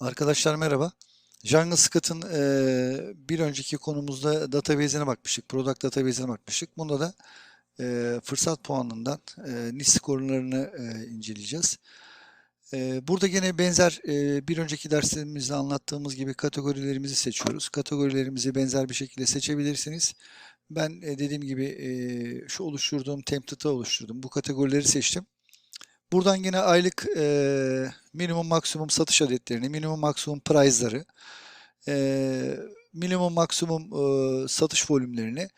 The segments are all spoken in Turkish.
Arkadaşlar merhaba. Jungle Scout'ın eee, bir önceki konumuzda database'ine bakmıştık. Product database'ine bakmıştık. Bunda da eee, fırsat puanından eee niche skorlarını eee, inceleyeceğiz. Eee, burada gene benzer eee, bir önceki derslerimizde anlattığımız gibi kategorilerimizi seçiyoruz. Kategorilerimizi benzer bir şekilde seçebilirsiniz. Ben eee, dediğim gibi eee, şu oluşturduğum template'ı oluşturdum. Bu kategorileri seçtim. Buradan yine aylık eee, minimum maksimum satış adetlerini, minimum maksimum price'ları, eee, minimum maksimum eee, satış volümlerini,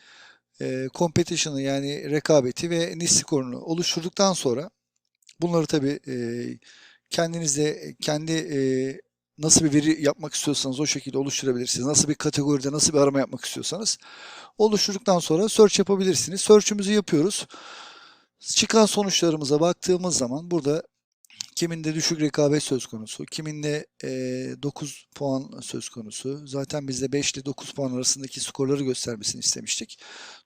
eee competition'ı yani rekabeti ve niche skorunu oluşturduktan sonra bunları tabii eee kendinizde kendi eee, nasıl bir veri yapmak istiyorsanız o şekilde oluşturabilirsiniz. Nasıl bir kategoride nasıl bir arama yapmak istiyorsanız oluşturduktan sonra search yapabilirsiniz. Search'ümüzü yapıyoruz. Çıkan sonuçlarımıza baktığımız zaman burada kiminde düşük rekabet söz konusu, kiminde eee 9 puan söz konusu. Zaten bizde 5 ile 9 puan arasındaki skorları göstermesini istemiştik.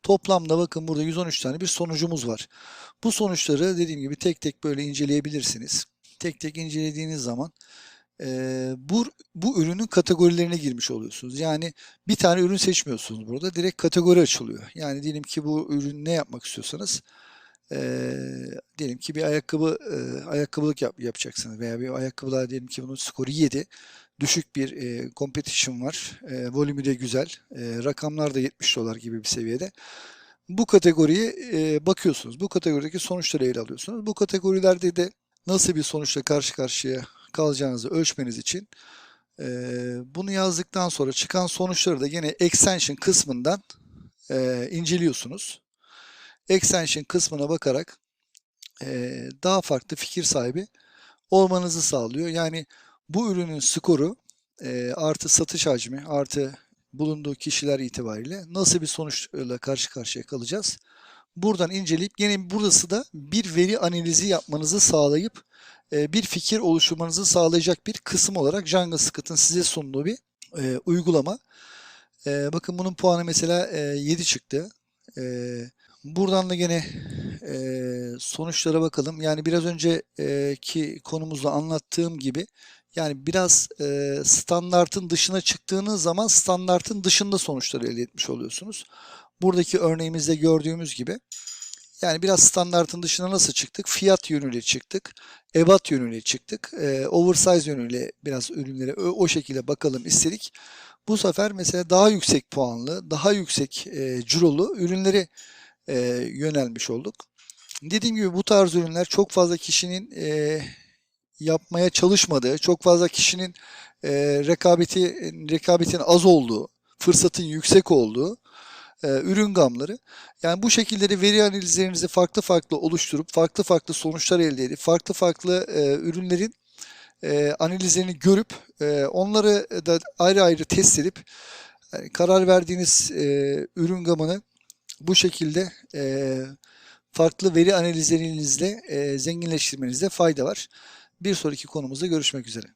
Toplamda bakın burada 113 tane bir sonucumuz var. Bu sonuçları dediğim gibi tek tek böyle inceleyebilirsiniz. Tek tek incelediğiniz zaman eee, bu, bu ürünün kategorilerine girmiş oluyorsunuz. Yani bir tane ürün seçmiyorsunuz burada. Direkt kategori açılıyor. Yani diyelim ki bu ürün ne yapmak istiyorsanız eee, diyelim ki bir ayakkabı eee, ayakkabılık yap, yapacaksınız veya bir ayakkabılar diyelim ki bunun skoru 7. Düşük bir eee, competition var. Eee, volümü de güzel. Eee, rakamlar da 70 dolar gibi bir seviyede. Bu kategoriye eee, bakıyorsunuz. Bu kategorideki sonuçları ele alıyorsunuz. Bu kategorilerde de nasıl bir sonuçla karşı karşıya kalacağınızı ölçmeniz için eee, bunu yazdıktan sonra çıkan sonuçları da yine extension kısmından eee, inceliyorsunuz. Extension kısmına bakarak eee, daha farklı fikir sahibi olmanızı sağlıyor. Yani bu ürünün skoru eee, artı satış hacmi artı bulunduğu kişiler itibariyle nasıl bir sonuçla karşı karşıya kalacağız? Buradan inceleyip yine burası da bir veri analizi yapmanızı sağlayıp eee, bir fikir oluşturmanızı sağlayacak bir kısım olarak Jungle Scout'ın size sunduğu bir eee, uygulama. Eee, bakın bunun puanı mesela eee, 7 çıktı. Eee, buradan da gene eee, sonuçlara bakalım. Yani biraz önceki konumuzda anlattığım gibi yani biraz eee, standartın dışına çıktığınız zaman standartın dışında sonuçları elde etmiş oluyorsunuz. Buradaki örneğimizde gördüğümüz gibi yani biraz standartın dışına nasıl çıktık? Fiyat yönüyle çıktık. Ebat yönüyle çıktık. eee, oversize yönüyle biraz ürünlere o, o şekilde bakalım istedik. Bu sefer mesela daha yüksek puanlı, daha yüksek eee cirolu ürünleri eee, yönelmiş olduk. Dediğim gibi bu tarz ürünler çok fazla kişinin eee, yapmaya çalışmadığı, çok fazla kişinin eee, rekabeti rekabetin az olduğu, fırsatın yüksek olduğu eee, ürün gamları. Yani bu şekilde de veri analizlerinizi farklı farklı oluşturup farklı farklı sonuçlar elde edip farklı farklı eee, ürünlerin eee, analizlerini görüp eee, onları da ayrı ayrı test edip yani karar verdiğiniz eee, ürün gamını bu şekilde eee, farklı veri analizlerinizle eee, zenginleştirmenizde fayda var. Bir sonraki konumuzda görüşmek üzere.